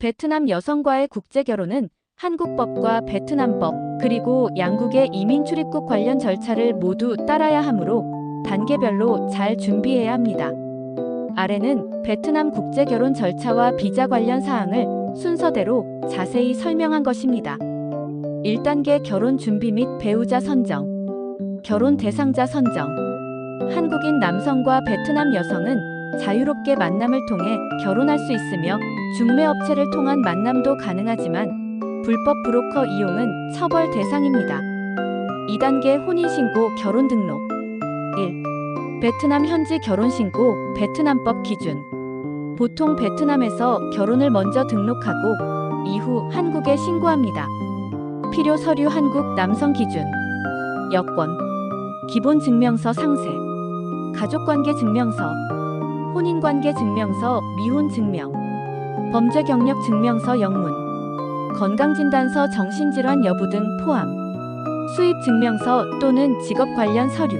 베트남 여성과의 국제 결혼은 한국법과 베트남법 그리고 양국의 이민 출입국 관련 절차를 모두 따라야 하므로 단계별로 잘 준비해야 합니다. 아래는 베트남 국제 결혼 절차와 비자 관련 사항을 순서대로 자세히 설명한 것입니다. 1단계 결혼 준비 및 배우자 선정. 결혼 대상자 선정. 한국인 남성과 베트남 여성은 자유롭게 만남을 통해 결혼할 수 있으며 중매업체를 통한 만남도 가능하지만 불법 브로커 이용은 처벌 대상입니다. 2단계 혼인신고 결혼 등록. 1. 베트남 현지 결혼신고 베트남법 기준. 보통 베트남에서 결혼을 먼저 등록하고 이후 한국에 신고합니다. 필요 서류 한국 남성 기준. 여권. 기본 증명서 상세. 가족관계 증명서. 혼인관계 증명서 미혼 증명 범죄 경력 증명서 영문. 건강진단서 정신질환 여부 등 포함. 수입 증명서 또는 직업 관련 서류.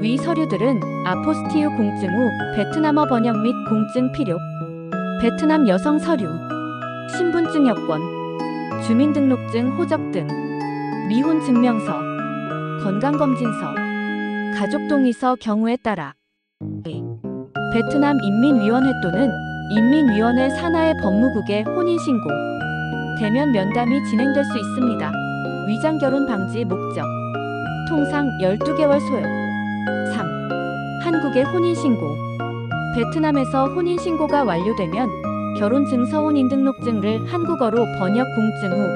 위 서류들은 아포스티유 공증 후 베트남어 번역 및 공증 필요. 베트남 여성 서류. 신분증 여권. 주민등록증 호적 등. 미혼 증명서. 건강검진서. 가족 동의서 경우에 따라. 베트남 인민위원회 또는 인민위원회 산하의 법무국의 혼인신고. 대면 면담이 진행될 수 있습니다. 위장 결혼 방지 목적. 통상 12개월 소요. 3. 한국의 혼인신고. 베트남에서 혼인신고가 완료되면 결혼증서 혼인등록증을 한국어로 번역 공증 후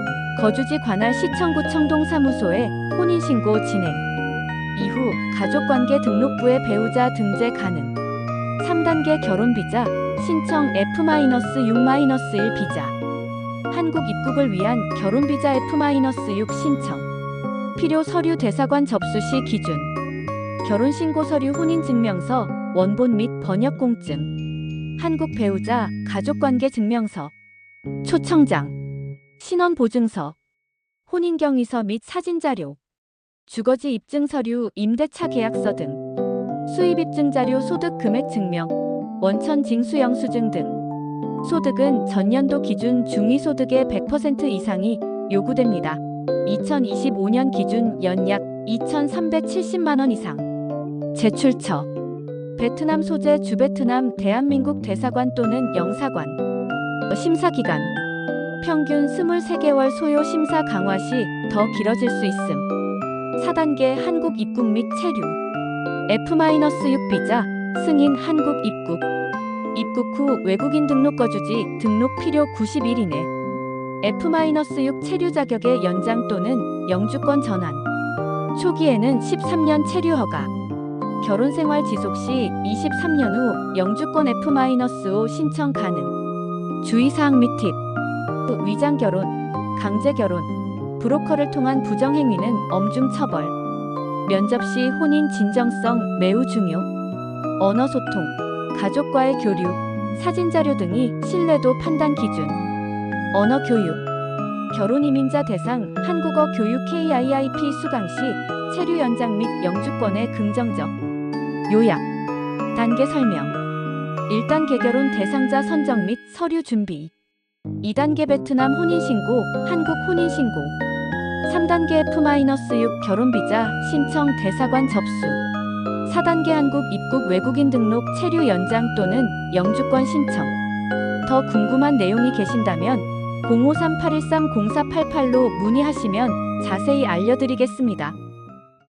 거주지 관할 시청구 청동사무소에 혼인신고 진행. 이후 가족관계 등록부에 배우자 등재 가능. 3단계 결혼비자 신청 F-6-1 비자. 한국 입국을 위한 결혼 비자 F-6 신청. 필요 서류 대사관 접수 시 기준. 결혼 신고 서류 혼인 증명서 원본 및 번역 공증. 한국 배우자 가족 관계 증명서. 초청장. 신원 보증서. 혼인 경위서 및 사진 자료. 주거지 입증 서류 임대차 계약서 등. 수입 입증 자료 소득 금액 증명 원천 징수 영수증 등. 소득은 전년도 기준 중위소득의 100% 이상이 요구됩니다. 2025년 기준 연약 2,370만 원 이상. 제출처. 베트남 소재 주베트남 대한민국 대사관 또는 영사관. 심사기간. 평균 23개월 소요 심사 강화 시 더 길어질 수 있음. 4단계 한국 입국 및 체류. F-6 비자 승인 한국 입국 입국 후 외국인 등록 거주지 등록 필요 90일 이내 F-6 체류 자격의 연장 또는 영주권 전환 초기에는 13년 체류 허가 결혼 생활 지속 시 23년 후 영주권 F-5 신청 가능. 주의사항 및 팁. 위장 결혼, 강제 결혼, 브로커를 통한 부정 행위는 엄중 처벌. 면접 시 혼인 진정성 매우 중요. 언어 소통, 가족과의 교류, 사진 자료 등이 신뢰도 판단 기준. 언어 교육. 결혼 이민자 대상 한국어 교육 KIIP 수강 시 체류 연장 및 영주권의 긍정적 요약 단계 설명 1단계 결혼 대상자 선정 및 서류 준비 2단계 베트남 혼인신고 한국 혼인신고 3단계 F-6 결혼비자 신청 대사관 접수 4단계 한국 입국 외국인 등록 체류 연장 또는 영주권 신청 더 궁금한 내용이 계신다면 053-813-0488로 문의하시면 자세히 알려드리겠습니다.